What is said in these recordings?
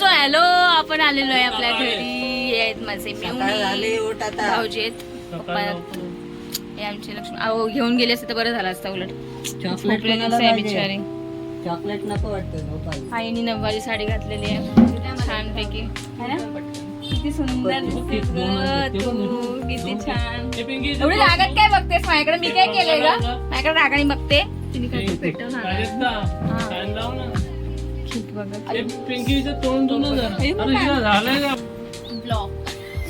So hello आपण आलेलो आहे आपल्या घरी. आहेत माझे मेहुणी भाऊजी आहेत. पप्पा हे आमचे लक्ष्मी. अहो घेऊन गेले असते तर बरं झालं असतं उलट. चॉकलेट? बिचारी. चॉकलेट नको वाटतं. आईनी नववारी साडी घातलेली आहे. छान पैकी किती सुंदर दिसतेस तू किती छान. एवढी रागात काय बघतेस? माझ्याकडे मी काय केलंय ग? माझ्याकडे रागाने बघते. तिने काय ब्लॉग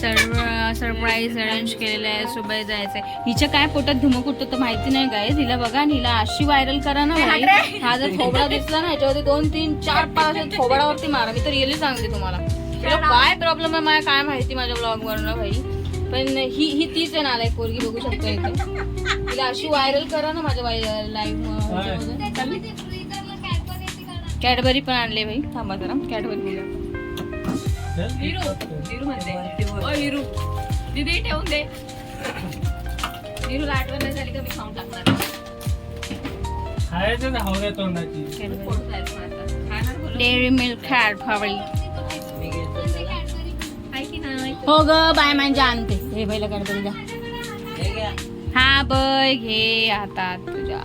सर्व सरप्राईज अरेंज केलेलं आहे सुबह जायचंय. हिच्या काय पोटात धुमक उठतं तर माहिती नाही काय हिला बघा आणि हिला अशी व्हायरल करा ना भाई. हा जर थोबडा दिसला ना ह्याच्यावरती दोन तीन चार पाच असे थोबडावरती मारा. मी तर रिअली सांगते तुम्हाला. तिला काय प्रॉब्लेम आहे मला काय माहिती माझ्या ब्लॉग वरनं भाई. पण ही ही तीच आहे ना लाईक पोरगी बघू शकतो इथे. तिला अशी व्हायरल करा ना माझ्या लाईव्ह कॅडबरी पण आणले भाई थांबा जरा. कॅडबरी हिरू दीदी ठेवून दे. हिरूला आठवण नाही झाली का? मी खाऊन टाकणार खायचं ना हव्या तोंडाची. डेअरी मिल्क खॅड फावळी. हो ग बाय म्हणजे आणते. हे बैला गणपती जा हे घ्या. हा बै घे आता तुझ्या.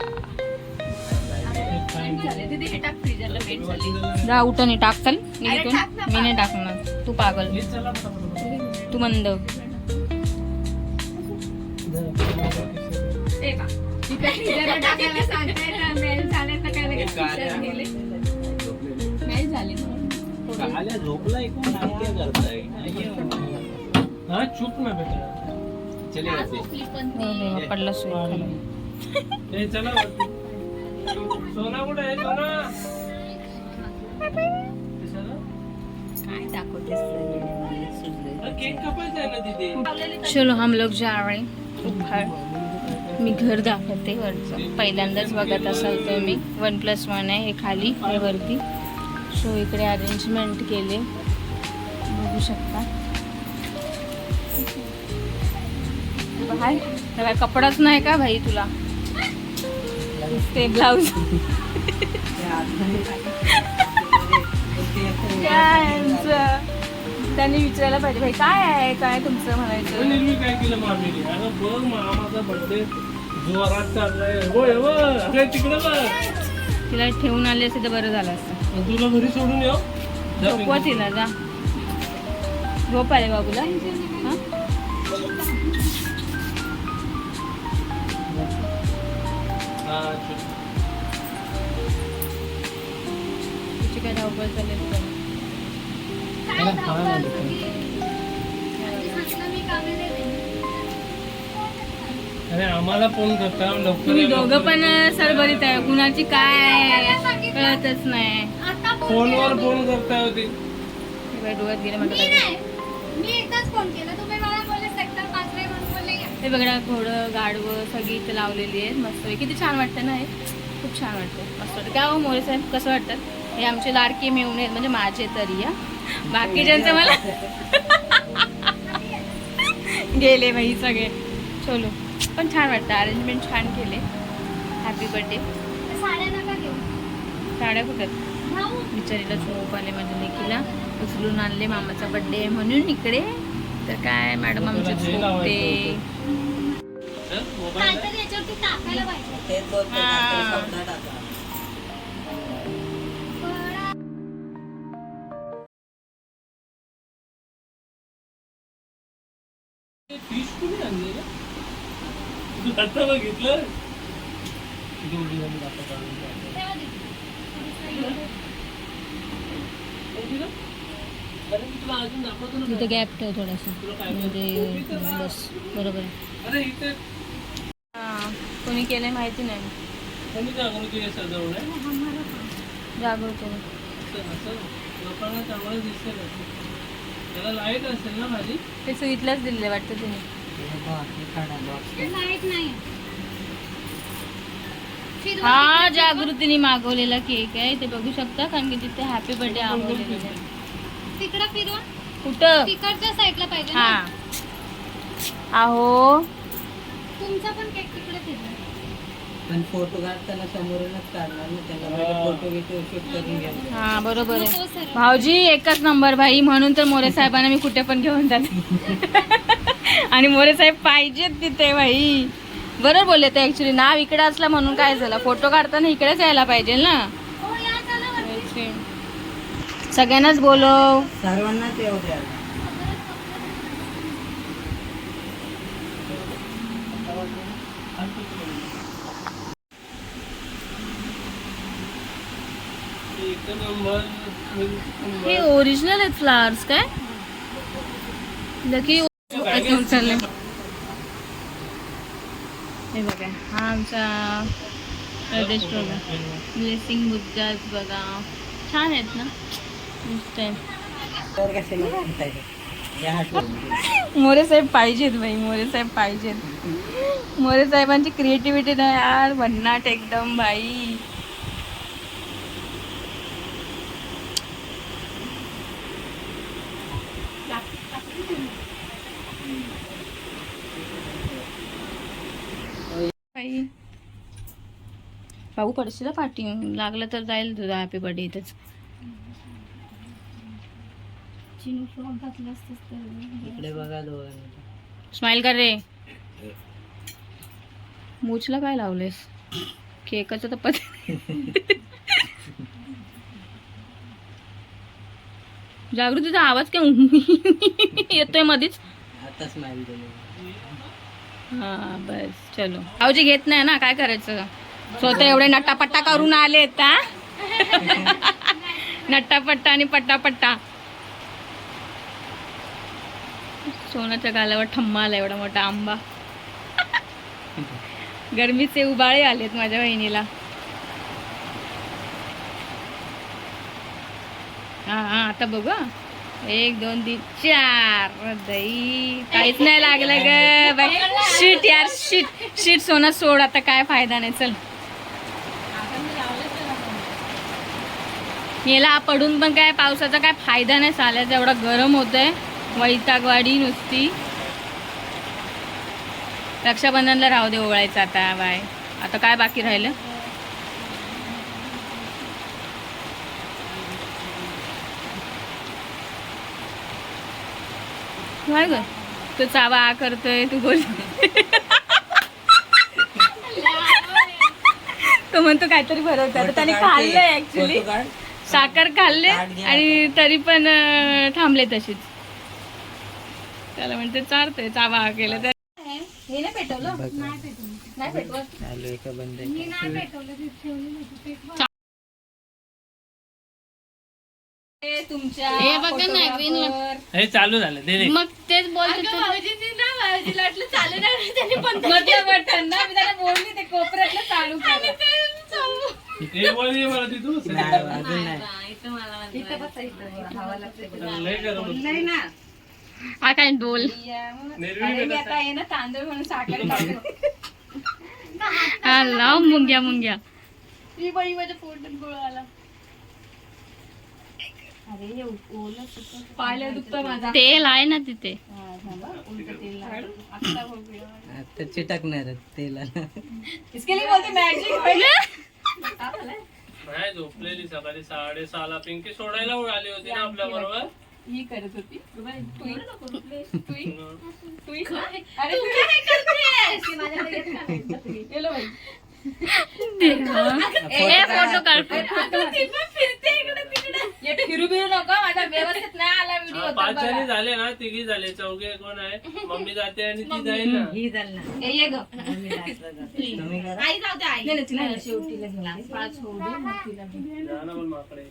जा उठणी टाक चल. मी मी नाही टाकणार. तू पागल. तू मंद. हा चुप ना. बेटा. पडला सुई हे चला. सोना कुठे आहे? सोना? चलो हम लोग जा रहे हैं ऊपर मी घर दाखवते वरचं. पहिल्यांदाच बघत असाल तर मी वन प्लस वन आहे हे खाली हे वरती. सो इकडे अरेंजमेंट केले. बघू शकता. काय कपडाच नाही का भाई तुला? ते ब्लाऊज त्यांनी विचारायला पाहिजे भाई काय आहे? काय तुमचं? म्हणायचं. निर्मी काय केलं मामीने? अगं बघ मामाचा बर्थडे जोरात चाललाय. होय होय. अगं तिकडे बघ. तिला ठेवून आले असते तर बरं झालं असतं. तुला घरी सोडून येऊ झोपवा. तिला जा. झोप आले बाबूला. हा? हा, काय धावपळ चालली. अरे आम्हाला फोन करता लवकर तुम्ही दोघं पण या. सरभरीत आहे कुणाची काय कळतच नाही फोनवर फोन करताय होते डोळ्यात गेले काय. मी एकदाच फोन केला तुम्ही मला बोलले सेक्टर पाच रे म्हणून बोलले या. हे बघा घोडं गाडवं सगळी इथे लावलेली आहेत. मस्त किती छान वाटतं ना हे? खूप छान वाटतं. मस्त वाटतं. काय हो मोरे साहेब? कसं वाटतं? हे आमचे लाडके मेवणे आहेत. म्हणजे माझे तरी या बाकीच्यांचं मला? गेले बाई सगळे. चलो. पण छान वाटतं. अरेंजमेंट छान केले. हॅपी बर्थडे साड्या कुठे? बिचारीला झोप आले माझ्या लेकीला. उचलून आणले मामाचा बर्थडे आहे म्हणून इकडे. तर काय मॅडम आमचे. ते आता. बघितलं. तिथे गॅप ठेव थोडासा. म्हणजे माहिती? बस बरोबर आहे. अरे इथे हां कोणी केलंय माहिती नाही. जागृती आहे सजवलंय जागरूक आहे. असं असं. लोकांना चांगलं दिसेल असं. त्याला लाइट असेल ना भाजी ते सुईतलाच दिले वाटतं तिने. हे हे हा जागृतीने मागवलेला केक आहे. ते बघू शकता कारण की तिथे हॅपी बर्थडे आहे. तिकडं फिरवा. कुठं? तिकडच्या साईडला पाहिजे ना. हा. अहो तुमचा पण केक तिकडे फिरवा. पण फोटो काढताना समोरूनच काढणार ना त्याला. फोटो बिटो शूट करून घ्यायचं हा बरोबर आहे. भाऊजी एकच नंबर भाई म्हणून तर मोरे साहेबांना मी कुठे पण घेऊन जाते. आणि मोरे साहेब पाहिजेत तिथे भाई बरोबर बोलले ते ऍक्च्युली नाव इकडे असलं म्हणून काय झालं? फोटो काढताना इकडेच यायला पाहिजे ना. सगळ्यांनाच बोलव. सर्वांनाच येऊ द्या. हे ओरिजिनल आहेत फ्लावर्स काय? लकी उचलले हे बघा हा आमचा प्रदेश बघा. ब्लेसिंग बुद्धाच बघा. छान आहेत ना? मोरे साहेब पाहिजेत बाई मोरे साहेब पाहिजेत. मोरे साहेबांची क्रिएटिव्हिटी ना यार भन्नाट एकदम बाई. भाऊ पडशील पाठी लागलं तर जाईल तुझा हॅपी बर्थडे इथंच. चिनू फ्रॉक घातला असतास तर इकडे बघा दोघांना स्माइल कर रे. मूछला काय लावलेस? केकाचं तर पत जागृतीचा आवाज काय येतोय मधीच? आता हा बस चलो. आवजी घेत नाही ना काय करायचं? स्वतः एवढे नट्टापट्टा करून आले हा? नट्टापट्टा आणि पट्टापट्टा. सोनाच्या गालावर ठम्मा आला एवढा मोठा आंबा. गरमीचे उबाळे आलेत माझ्या बहिणीला हा हा आता बघू. एक दोन तीन चार. दही काहीच नाही लागलं ग बाई. शीट यार शीट शीट सोना सोड आता काय फायदा नाही चल. याला पडून पण काय पावसाचा काय फायदा नाही चालायचा एवढा गरम होतंय. वैतागवाडी नुसती. रक्षाबंधनला राहू दे ओवाळायचं आता बाय. आता काय बाकी राहिलं? काय ग? तो चावा आ करतोय तू बोल. तो म्हणतो काहीतरी भरवतो आता त्याने खाल्लंय ऍक्च्युली साखर खाल्ले आणि तरी पण थांबले तशीच. त्याला म्हणते चारतोय चावा केलं तर हे नाही पेटवलं नाही पेटवत चालू आहे का बंद आहे मी नाही पेटवलं ते ठेवलेलं होतं पेटवा. हे तुमच्या हे बघा ना, green ला- photographer. हे चालू झालं दे मग तेच बोलते अगं, भाऊजींनी ना भाऊजीला वाटलं चालू नाही त्यांनी बंद मधलं बटन ना मी त्याला बोलली ते कोपऱ्यातलं चालू करा. हे बोल मला ती तू नाही, अजून नाही इथं बसा, इथं बसा. हवा लागते बघा. लय गरम होतं. नाही ना काय बोल. आता आहे ना तांदूळ म्हणून साखर. हा लाव मुंग्या मुंग्या. बाई माझ्या पोटात गोळ आला. अरे ओलं सुकं पाहिलं दुखतं माझा. तेल आहे ना तिथे. हा, तेल. आता चिटकणार तेलाला इसके लिए बोलते मॅजिक नाही झोपलेली सकाळी साडेसहाला. पिंकी सोडायला आली होती ना आपल्या बरोबर? ही करत होती बाई, तुई नको रुपलेस, तुई. तुई काय? अरे तू काय करतेस? ती माझ्याकडे येत नाही. गेलो बाई. ए फोटो काढ ती पण फिरते इकडे तिकडे. हे फिरू बिरू नको माझा व्यवस्थित नाही आला व्हिडिओ हा, पाच जणी झाले ना तिघी झाले चौघे कोण आहे मम्मी जाते आणि ती जाईल ना ही झालं ना ये ग आम्ही डान्सला जातो. तुम्ही करा आई जाऊ दे आई नाही, नाही, तिला शेवटीला घेऊन ये. पाच होऊ दे मग तिला घेऊन. जा ना पण माकडे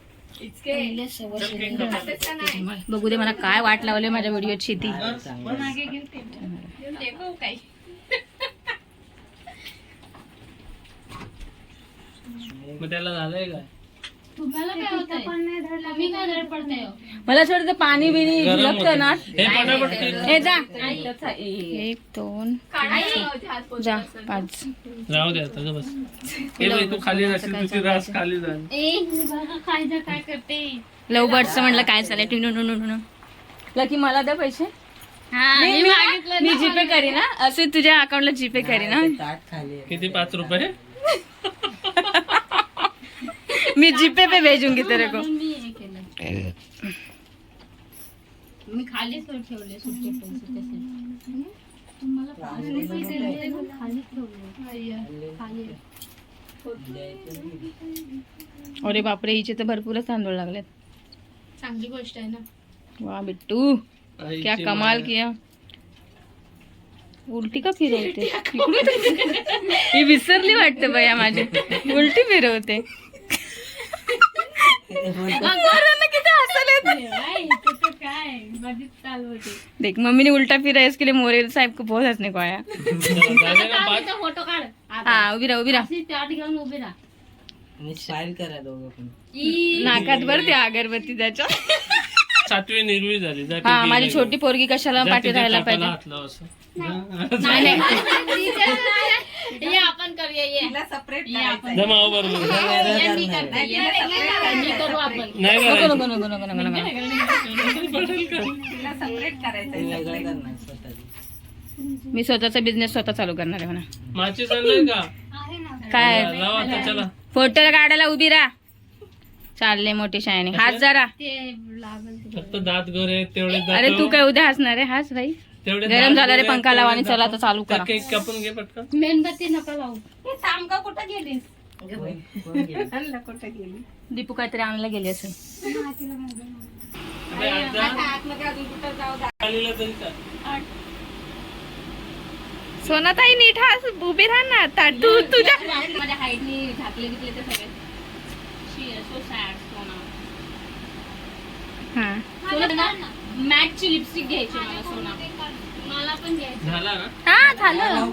बघू दे मला काय वाट लावले माझ्या व्हिडिओची ती. हा. मागे त्याला झालंय काय? तुम्हाला काय होतंय? तुम्ही काय धडपडताय हो? मला असं वाटतं पाणी बिनी गरम झिलकतं ना. हे पटापट हे जा. एक दोन जा पाच. राहू दे आता ग बस. हे बाई, तू खाली जाशील तुझी रास खाली जाईल. ए बघा काय जा काय करते? लव बर्डचं म्हटलं काय चालेल टिनू नुनू नुनू लकी मला द्या पैसे. हा मी मी मी- मागितलं मी ना जीपे करीन ना असे तुझ्या अकाउंटला जीपे करीन ना. किती पाच रुपये? मी जीपे पे भेजूँगी तेरे को। हे। अरे बापरे हिचे तर भरपूरच तांदूळ लागलेत. चांगली गोष्ट आहे ना. वा बिट्टू क्या कमाल किया. उलटी का फिरवते? ही विसरली वाटते बया माझी. उलटी फिरवते. देख मम्मी ने उल्टा फिरा इसके लिए मोरे साहेब को बहुत हंसने को आया फोटो काढ. हा उभी राहा उभी राहा घेऊन उभी नाकात भरते अगरबत्ती त्याच्या सातवी निर्वी झाली जा हा माझी. छोटी पोरगी कशाला पाठी राहायला पाहिजे. नाही आपण करूया ये. आपण बरोबर मी करते. ये. मी करू आपण. नाही नको करायचं. नको नको नको नको नको. पटेल का? वेगळं करणार स्वतःची. मी स्वतःचा बिझनेस स्वतः चालू करणार आहे म्हणा. माचीस आणलाय का? आहे ना. काय? लाव आता चला. फोटो काढायला उभी राहा. चालले मोठी शायनी. हात जरा. ते लागल ते. फक्त दात गोरे तेवढे अरे तू काय उद्या हसणार आहे? हाच भाई तेवढे गरम झाला रे पंखा लावा आणि चला आता चालू करा. केक कापून घे पटकन. मेणबत्ती नका लावू. कोण गेलं? दीपू काहीतरी आणलं गेली असेल. अबे, आज जा. आलेलं तरी का? सोनाताई नीट हास उभी राहा ना. ता- तू तुझ्या माझ्या हाईटनी झाकले घेतले ते सगळे. सो सॅड सोना. हा. सोना मॅटची लिपस्टिक घ्यायची मला सोना. हा झालं?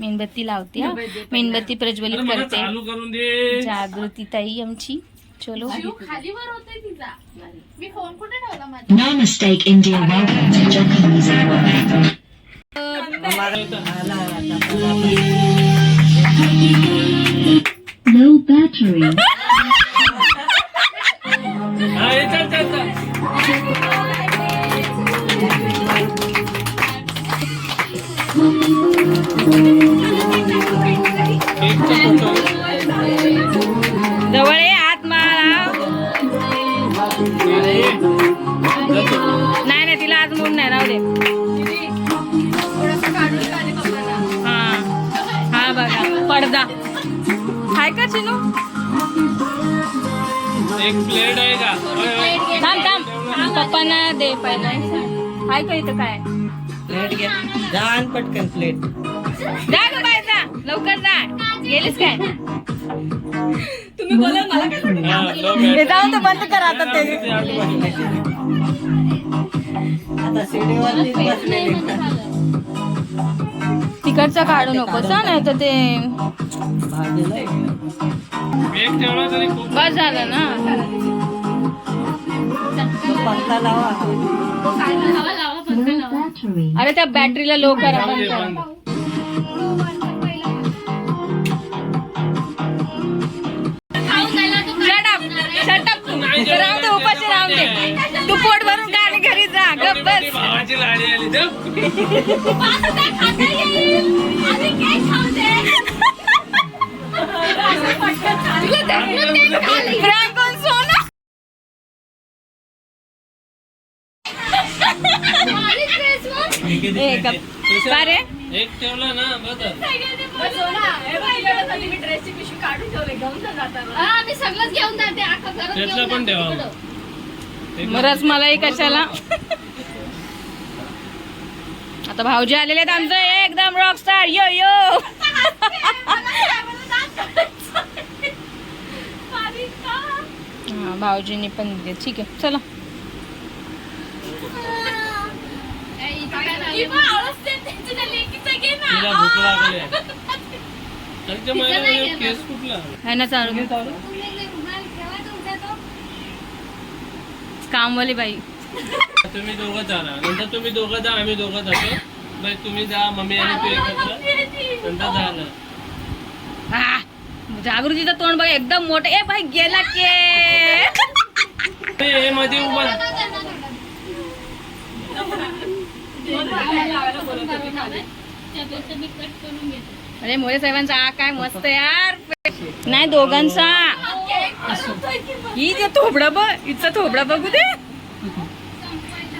मेणबत्ती लावते हा. मेणबत्ती प्रज्वलित करते. चालू करून दे. जागृती ताई आमची. चलो. खालीवर होते तिचा. मी फोन कुठे ठेवला माझा? No mistake, जवळ ये अरे, जातो. नाही नाही तिला आज मूड नाही राहू दे. हा. हा बघा. पडदा. हाय का चिनू? एक प्लेट आहे का. थांब थांब. पप्पांना दे पहिला. हाय का इथं काय? प्लेट घ्या जा आण पटकन प्लेट जा ग बाय जा. लवकर जा. गेलीस काय? तुम्ही बोला मला काय हा, हे. जाऊन तर बंद करा आता ते. आता तिकडचं काढू नकोस हा नाही तर ते भाजीला एक ठेवला तरी खूप बस झालं ना. battery. अरे त्या बॅटरीला लो करा तू. राहू दे उपाशी राहू दे तू पोट भरून का आणि घरी जा गप बस भावाची लाडी आली सोना गप. का रे? एक ठेवला ना बदल. हा, मी सगळंच घेऊन जाते अख्खं पण ठेवा. मग. रसमलाई कशाला? आता भाऊजी आलेले आहेत आमचं एकदम रॉक स्टार यो यो हा भाऊजींनी पण दिले ठीक आहे चला? तिला भूक लागली. त्यांच्या केस कुठला है ना चालू कामवाली बाई तुम्ही दोघं जाणार नंतर तुम्ही दोघं जा आम्ही दोघं जातो बाई तुम्ही जा मम्मी आणि तू एकत्र नंतर झालं आ, जागृतीचं तोंड बघ एकदम मोठं ए भाई गेला के मध्ये उभा त्यापेक्षा मी कट करून घेते अरे मोरे साहेबांचा आ काय मस्त यार. नाही दोघांचा. ही ते थोबडं बघ हिचं थोबडं बघू दे.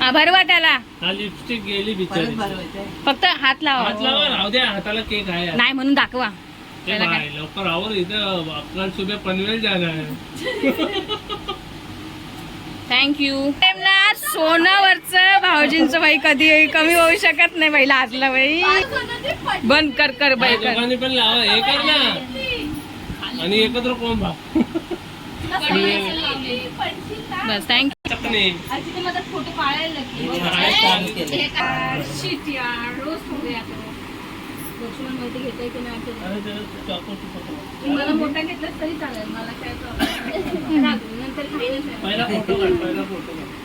आभार वाटायला लिपस्टिक गेली परत बिचारी भरवायचं फक्त हात हात लावा लावा राहू द्या हाताला केक आहे नाही म्हणून दाखवा. ते त्याला काय? बाय, लवकर आवर इथं. सुबह पनवेल जाना है थँक्यू सोनावरच भाऊजींचं बाई कधी कमी होऊ शकत नाही बाई लाजला बाई. बंद कर कर बाई कर. दोघांनी पण लावा हे कर ना. आणि एकत्र बस थँक्यू फोटो काढायला काम केलं. अरे त्याला चाकू. मला मोठा तरी चालेल मला काय problem नाही. नंतर खाईनच आहे. पहिला फोटो काढ पहिला फोटो काढ तरी पण थोडं बंद फोटो केलं, मला लई घाण येतो. आहे, जांभूळ.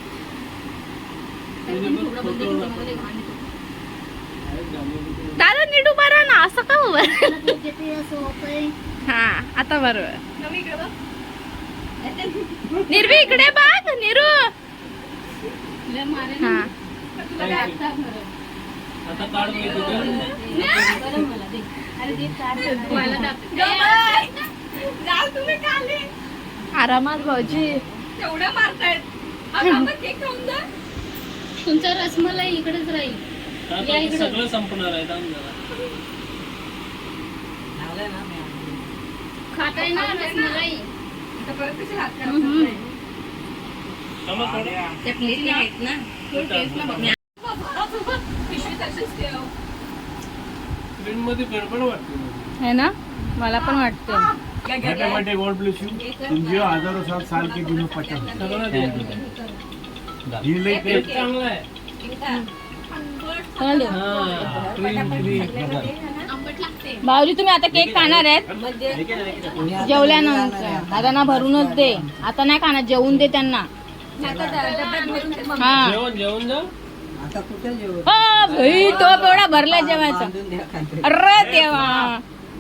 दादा नीट उभा राहा ना असं का उभं हा आता बरोबर. निर्वी इकडे बघ निरू. हा. भाऊजी. काढ मारतायत. केक खाऊन जा. तुमचा रसमलाई इकडेच राहील. इकडं. सगळं संपणार आहे थांब जरा. लावलंय ना मी खाताय ना. रसमलाई थांबा थोडं. त्या प्लेटने आहेत ना. ट्रेन मध्ये गडबड वाटते. मला. है ना? मला पण वाटतं. बर्थडे गॉड ब्लेस यू तुम जियो हजारों साल साल के दिनों पचास भाऊजी तुम्ही आता केक खाणार आहेत? मी आता जेवल्यानंतर. दादा ना भरूनच दे. आता नाही खाणार जेवून दे त्यांना. हा. जेवण जेवण जा आता कुठे जेवू? हा, भाई तो एवढा भरलाय जेवायचा. अरे देवा.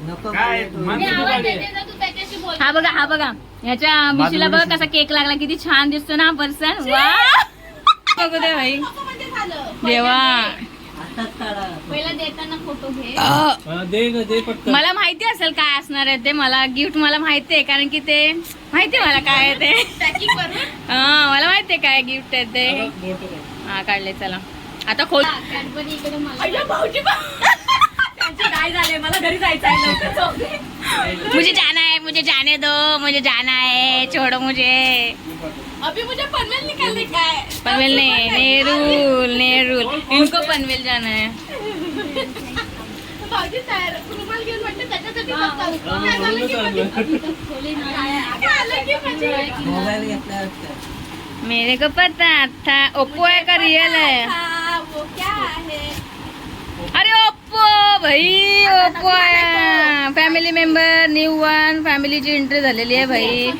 नको काय बोलू मन तू. मी आवाज देते ना, तू त्याच्याशी बोल. हा बघा हा बघा. ह्याच्या मिशीला बघा कसा केक लागला किती छान दिसतो ना पर्सन. वा बघू दे भाई देवा. आताच काढा पहिला देताना फोटो घे. हा, दे ग दे पटकन. मला माहिती असेल काय असणार आहे ते मला गिफ्ट मला माहिती आहे कारण की ते माहिती आहे मला काय आहे ते. पॅकिंग करून? हा मला माहिती आहे काय गिफ्ट आहे ते. हा काढले चला. आता खोल. कॅडबरी इकडे मला काय झाले मला घरी जायचं आहे मुझे जाना है मुझे जाने दो मुझे जाना है छोड़ो मुझे। अभी मुझे पनवेल निकालने का है। पनवेल नहीं नेहरू नेहरू। इनको पनवेल जाना है. हा? मेरे को पता था ओप्पो है का रियल है? वो क्या है? अरे ओप्पो भाई ओप्पो आहे फॅमिली मेंबर न्यू वन फॅमिलीची एंट्री झालेली आहे भाई.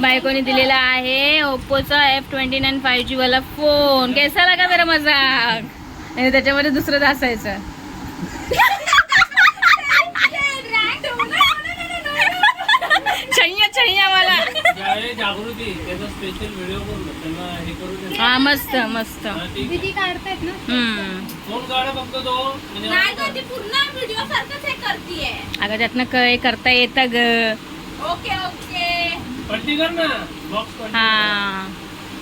बायकोनी दिलेला आहे ओप्पोचा F twenty nine five G वाला फोन कैसा लगा मेरा मजाक? आणि त्याच्यामध्ये दुसरंच असायचं. छैया छैया मला जे आहे जागृती त्याचा स्पेशल व्हिडिओ करून त्यांना हे हा मस्त मस्त. काढतायत ना? फक्त म्हणजे नाही गं, ती पूर्ण व्हिडिओ सारखंच हे करतीये. अगं त्यातनं काय करता येतं ग. Okay okay. पट्टी कर ना. बॉक्स हा.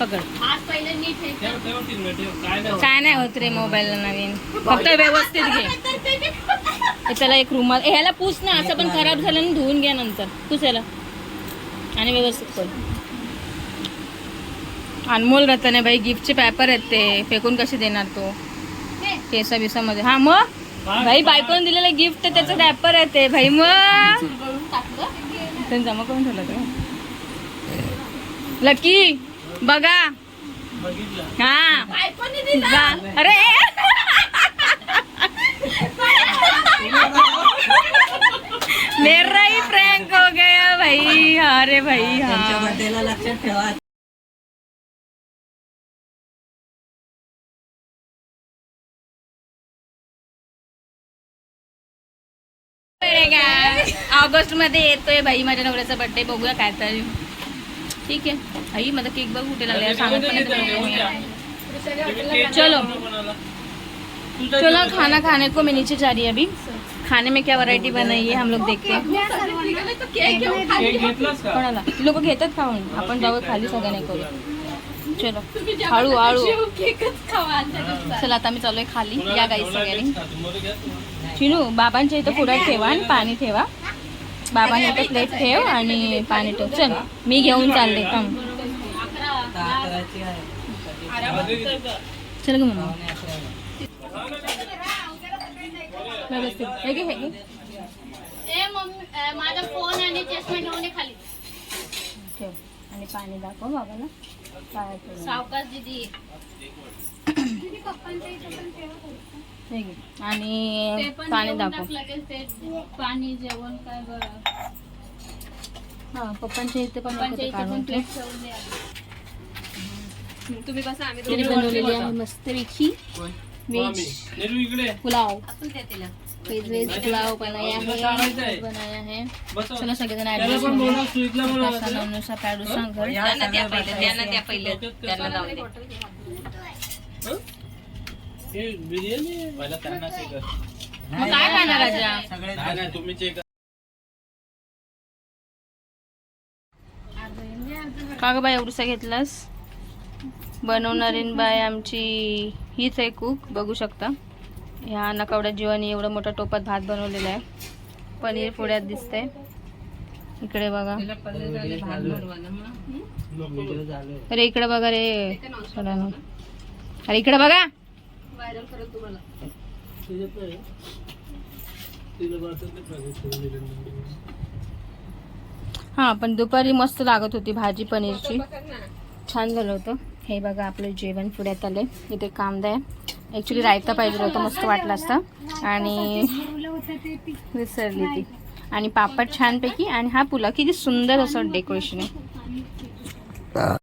पकड. आज पहिले नीट हे ठेव ठेव तीन मिनिट, ठेव. काय नाही होत. काय नाही होत रे मोबाईल नवीन. फक्त व्यवस्थित घे. हे त्याला एक रुमाल ए, ह्याला पूस ना असं पण खराब झालं ना धुवून घ्या नंतर. पूस याला आणि व्यवस्थित कर अनमोल रतन बाई गिफ्टचे पेपर आहेत ते. फेकून कसे देणार तो? केसा बिसामध्ये. हा मग? भाई बायकोन दिलेलं गिफ्ट त्याचं रॅपर आहे ते. भाई मग? त्यांनी जमा करून ठेवला का? लकी बघा. हा. अरे मेरा ही प्रैंक हो गया भाई. अरे भाई हा. लक्षात ठेवा. ऑगस्टमध्ये येतोय भाई माझ्या नवऱ्याचा बर्थडे बघूया काय तरी. ठीक आहे. आई माझा केक बघ कुठे लागला सांगत पण नाही चलो. चलो खाना खाने को मैं नीचे जा रही है अभी. खाने में क्या वैरायटी बनाई है हम लोग देखते हैं. कोणाला? लोक घेतात खाऊन आपण जाऊ खाली सगळ्यांनी करू चलो. हळू हळू. चला आता मी चालूय खाली. या गाई सगळ्यांनी. चिनू बाबांच्या इथं पुढे ठेवा आणि पाणी ठेवा. बाबांच्या इथं प्लेट ठेव आणि पाणी ठेव. चल मी घेऊन चालले. थांब. दहा अकराची आहे चल ग मम्मा. पावणे अकराला. व्यवस्थित. हे घे हे घे. ए मम्मी अ, माझा फोन आणि चष्मा घेऊन ये खाली. ठेव. आणि पाणी दाखव बाबाला पायात ठेव. सावकाश दीदी. हे घे. ते आणि पण दाखव. पाणी जेवण काय बरं. हा पप्पांच्या इथे पण काढून दे आता. तरी बनवलेली आहे वेज नेहरू इकडे. पुलाव. वेज वेज पुलाव बनाया. है बनाया है बस चला सगळेजण त्याला ऍडजस्ट पण बोला सुईतला पण नुसार पॅडू सांग बायका हे बिर्याणी आहे. मग काय खाणार राजा? सगळे नाही नाही तुम्ही चेक का ग बाय एवढूसा घेतलास? बनवणारी बाय आमची हीच आहे कुक बघू शकता. ह्या नकावड्या जीवानी एवढा मोठा टोपात भात बनवलेला आहे. पनीर पुण्यात दिसतंय. इकडे बघा. अरे इकडे बघा रे. अरे इकडे बघा. त्याच्यात हा पण दुपारी मस्त लागत होती भाजी पनीरची. छान झालं होतं. हे बघा आपलं जेवण पुण्यात आले इथे कांदा आहे. ॲक्च्युली रायता पाहिजे होतं मस्त वाटलं असतं. आणि विसरली ती. आणि पापड छानपैकी आणि हा पुलाव किती सुंदर असं डेकोरेशन आहे.